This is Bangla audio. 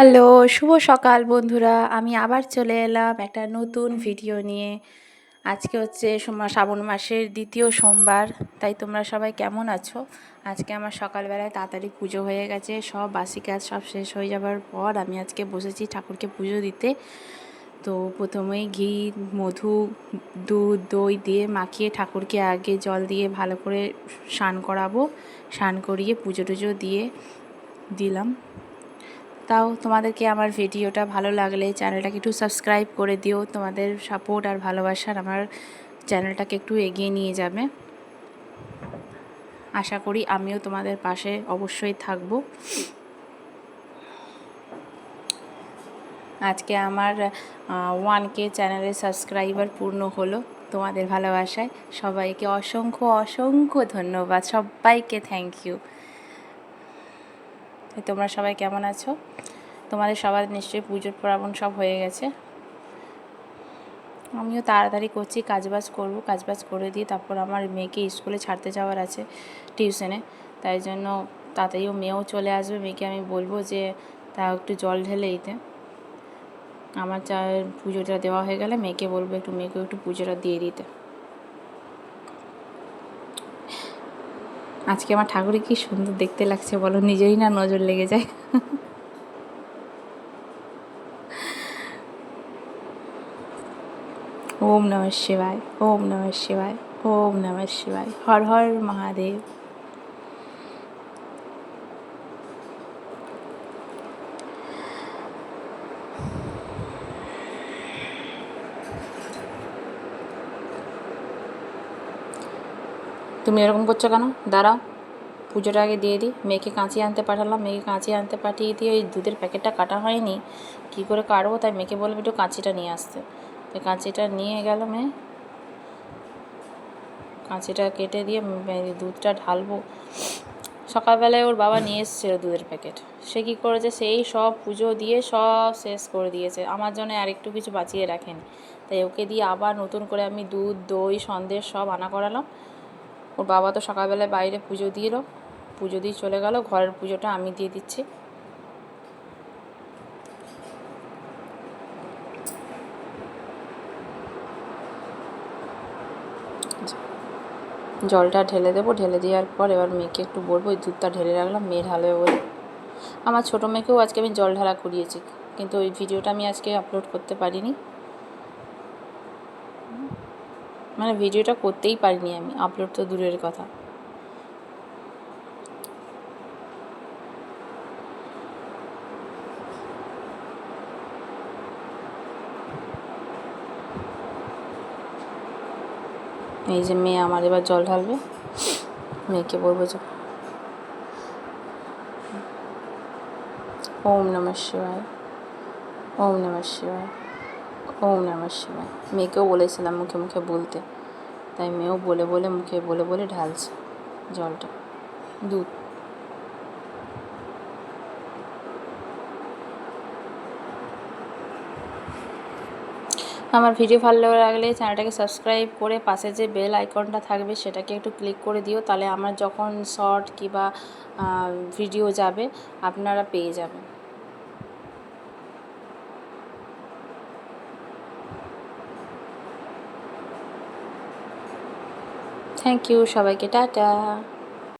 হ্যালো, শুভ সকাল বন্ধুরা। আমি আবার চলে এলাম একটা নতুন ভিডিও নিয়ে। আজকে হচ্ছে শ্রাবণ মাসের দ্বিতীয় সোমবার, তাই তোমরা সবাই কেমন আছো? আজকে আমার সকালবেলায় তাড়াতাড়ি পুজো হয়ে গেছে, সব বাসি কাজ সব শেষ হয়ে যাবার পর আমি আজকে বসেছি ঠাকুরকে পুজো দিতে। তো প্রথমেই ঘি, মধু, দুধ, দই দিয়ে মাখিয়ে ঠাকুরকে আগে জল দিয়ে ভালো করে স্নান করাবো। স্নান করিয়ে পুজো টুজো দিয়ে দিলাম। তাও তোমাদেরকে আমার ভিডিওটা ভালো লাগলে চ্যানেলটাকে একটু সাবস্ক্রাইব করে দিও। তোমাদের সাপোর্ট আর ভালোবাসার আমার চ্যানেলটাকে একটু এগিয়ে নিয়ে যাবে। আশা করি আমিও তোমাদের পাশে অবশ্যই থাকব। আজকে আমার ওয়ান কে চ্যানেলের সাবস্ক্রাইবার পূর্ণ হলো তোমাদের ভালোবাসায়। সবাইকে অসংখ্য অসংখ্য ধন্যবাদ। সবাইকে থ্যাংক ইউ তোমরা সবাই কেমন আছো? তোমাদের সবার নিশ্চয়ই পুজোর প্রাবণ সব হয়ে গেছে। আমিও তাড়াতাড়ি করছি, কাজবাজ করব, কাজবাজ করে দিয়ে তারপর আমার মেয়েকে স্কুলে ছাড়তে যাওয়ার আছে টিউশনে। তাই জন্য তাড়াতাড়িও মেয়েও চলে আসবে। মেয়েকে আমি বলব যে, তা একটু জল ঢেলে দিতে। আমার চা পুজোটা দেওয়া হয়ে গেলে মেয়েকে বলব একটু, মেয়েকেও একটু পুজোটা দিয়ে দিতে। আজকে আমার ঠাকুরে কি সুন্দর দেখতে লাগছে বলো নিজেই না নজর লেগে যায়। ওম নম শিবায়, ওম নম শিবায়, ওম নম শিবায়, হর হর মহাদেব। তুমি এরকম করছ কেন? দাঁড়াও। পুজোটা আগে দিয়ে দিই। মেয়েকে কাঁচি আনতে পাঠালাম। মেয়েকে কাঁচি আনতে পাঠিয়ে দিয়ে ওই দুধের প্যাকেটটা কাটা হয়নি। কী করে কাটবো? তাই মেয়েকে বলব একটু কাঁচিটা নিয়ে আসতে। তাই কাঁচিটা নিয়ে গেল মেয়ে। কাঁচিটা কেটে দিয়ে দুধটা ঢালবো। সকালবেলায় ওর বাবা নিয়ে এসেছিল দুধের প্যাকেট। সে কী করেছে? সেই সব পুজো দিয়ে সব শেষ করে দিয়েছে। আমার জন্য আর একটু কিছু বাঁচিয়ে রাখেনি। তাই ওকে দিয়ে আবার নতুন করে আমি দুধ, দই, সন্দেশ সব আনা করালাম। ওর বাবা তো সকালবেলায় বাইরে পুজো দিয়ে পুজো দিয়ে চলে গেল, ঘরের পুজোটা আমি দিয়ে দিচ্ছি। জলটা ঢেলে দেবো, ঢেলে দেওয়ার পর এবার মেয়েকে একটু বলব, ওই দুধটা ঢেলে রাখলাম, মেয়ে ঢালবে বলে। আমার ছোটো মেয়েকেও আজকে আমি জল ঢালা করিয়েছি, কিন্তু ওই ভিডিওটা আমি আজকে আপলোড করতে পারিনি। মানে ভিডিওটা করতেই পারিনি আমি আপলোড তো দূরের কথা। এই যে মেয়ে আমার এবার জল ঢালবে, মেয়েকে বলব যে, ওম নমঃ শিবায়, ওম নমঃ শিবায়। ওম নমঃ শিবায়। মেয়েকেও বলেছিলাম মুখে মুখে বলতে। তাই মেয়েও বলে বলে মুখে বলে বলে ঢালছে জলটা। দুধ। আমার ভিডিও ভালো লাগলে চ্যানেলটাকে সাবস্ক্রাইব করে পাশে যে বেল আইকনটা থাকবে সেটাকে একটু ক্লিক করে দিও, তাহলে আমার যখন শর্ট কিংবা ভিডিও যাবে, আপনারা পেয়ে যাবেন। থ্যাংক ইউ সবাইকে টাটা।